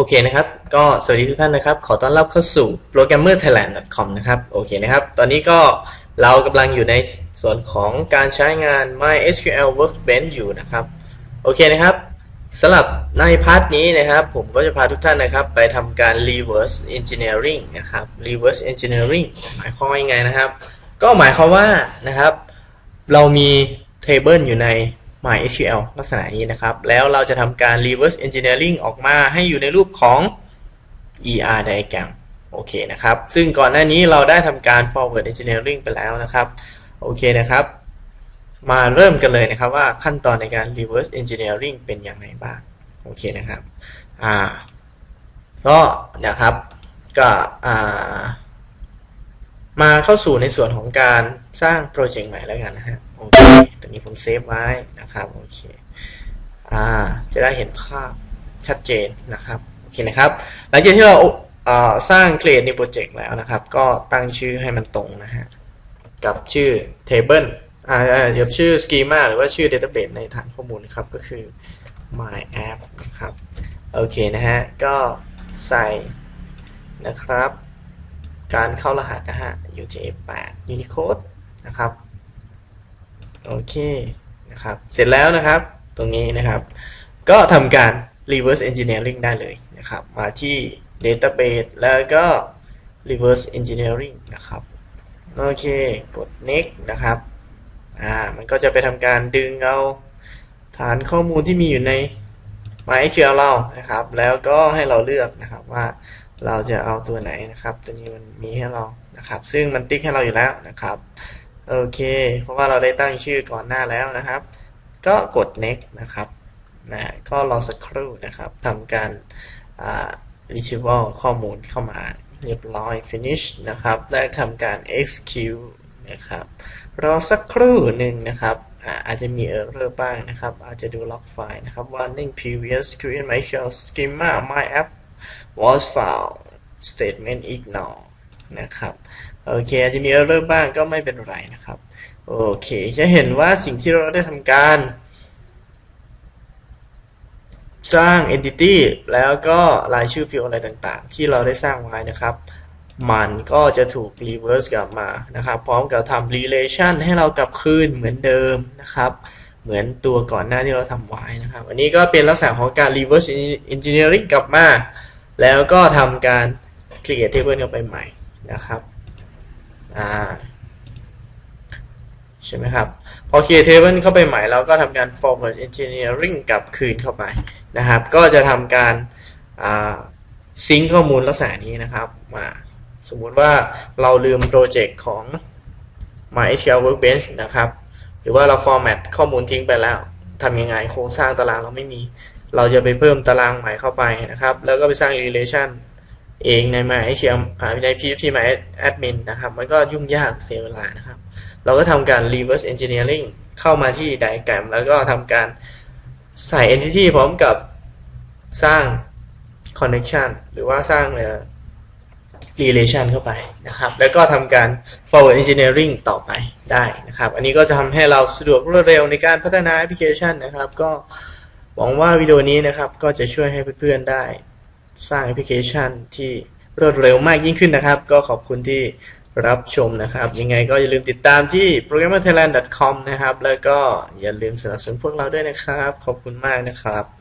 โอเคนะครับ ก็สวัสดีทุกท่านนะครับ ขอต้อนรับเข้าสู่ programmerthailand.com นะครับ โอเคนะครับ ตอนนี้ก็เรากำลังอยู่ในส่วนของการใช้งาน MySQL Workbench อยู่นะครับ โอเคนะครับสำหรับในพาร์ทนี้นะครับ ผมก็จะพาทุกท่านนะครับ ไปทำการ reverse engineering นะครับ reverse engineering หมายความว่ายังไงนะครับ ก็หมายความว่านะครับ เรามี table อยู่ใน MySQL ลักษณะนี้นะครับ แล้วเราจะทำการ reverse engineering ออกมาให้อยู่ในรูปของ ER diagram โอเคนะครับ ซึ่งก่อนหน้านี้เราได้ทำการ forward engineering ไปแล้วนะครับ โอเคนะครับ มาเริ่มกันเลยนะครับว่าขั้นตอนในการ reverse engineering เป็นอย่างไรบ้าง โอเคนะครับ อ่า ก็นะครับ ก็อ่า มาเข้าสู่ในส่วนของการสร้างโปรเจกต์ใหม่แล้วกันนะฮะโอเคตรง นี้ผมเซฟไว้นะครับโอเคอ่าจะได้เห็นภาพชัดเจนนะครับโอเคนะครับหลังจากที่เราสร้าง create new project แล้วนะครับ ก็ตั้งชื่อให้มันตรงนะฮะกับชื่อ table อ่าเดี๋ยวชื่อ schema หรือว่าชื่อ database ในฐานข้อมูลนะครับก็คือ my app นะครับโอเคนะฮะก็ใส่นะครับ การเข้ารหัสนะฮะ UTF-8 Unicode นะครับ โอเคนะครับ เสร็จแล้วนะครับ ตรงนี้นะครับ ก็ทำการ reverse engineering ได้เลยนะครับ มาที่ database แล้วก็ reverse engineering นะครับ โอเค กด next นะครับ อ่า มันก็จะไปทำการดึงเอาฐานข้อมูลที่มีอยู่ใน MySQL เรานะครับ แล้วก็ให้เราเลือกนะครับว่าเราจะเอาตัวไหนนะครับ ตัวนี้มันมีให้เรานะครับ ซึ่งมันติ๊กให้เราอยู่แล้วนะครับ โอเค เพราะว่าเราได้ตั้งชื่อก่อนหน้าแล้วนะครับ ก็กด next นะครับนะก็รอสักครู่นะครับทำการ retrieval ข้อมูลเข้ามาเรียบร้อย finish นะครับ และทำการ execute นะครับ รอสักครู่หนึ่งนะครับอาจจะมี error บ้างนะครับ อาจจะดู log file นะครับ warning previous create my shell schema my app was found statement ignore นะครับโอเคอาจจะมี error บ้างก็ไม่เป็นไรนะครับโอเคจะเห็นว่าสิ่งที่เราได้ทำการ สร้าง entity แล้วก็รายชื่อฟิลอะไรต่างๆ ที่เราได้สร้างไว้นะครับ มันก็จะถูก reverse กลับมานะครับ พร้อมกับทำ relation ให้เรากลับคืนเหมือนเดิมนะครับเหมือนตัวก่อนหน้าที่เราทำไว้นะครับ อันนี้ก็เป็นลักษณะของการ reverse engineering กลับมา แล้วก็ทำการ create table เข้าไปใหม่ นะครับอ่าใช่ไหมครับ พอ create table เข้าไปใหม่เราก็ทำการ forward engineering กลับคืนเข้าไปนะครับ ก็จะทำการซิงข้อมูลลักษณะนี้นะครับมาสมมุติว่าเราลืมโปรเจกต์ของ MySQL Workbench นะครับ หรือว่าเรา format ข้อมูลทิ้งไปแล้วทำยังไงโครงสร้างตารางเราไม่มี เราจะไปเพิ่มตารางใหม่เข้าไปนะครับ แล้วก็ไปสร้าง relation เองใน MySQL ใน PHP MyAdmin นะครับ มันก็ยุ่งยากเสียเวลานะครับ เราก็ทำการ reverse engineering เข้ามาที่ diagram แล้วก็ทำการใส่ entity พร้อมกับสร้าง connection หรือว่าสร้าง relation เข้าไปนะครับ แล้วก็ทำการ forward engineering ต่อไปได้นะครับ อันนี้ก็จะทำให้เราสะดวกรวดเร็วในการพัฒนาแอปพลิเคชันนะครับ ก็หวังว่าวิดีโอนี้นะครับก็จะช่วยให้เพื่อนๆได้ สร้างแอปพลิเคชันที่รวดเร็วมากยิ่งขึ้นนะครับ ก็ขอบคุณที่รับชมนะครับ ยังไงก็อย่าลืมติดตามที่ programmerthailand.com นะครับ แล้วก็อย่าลืมสนับสนุนพวกเราด้วยนะครับ ขอบคุณมากนะครับ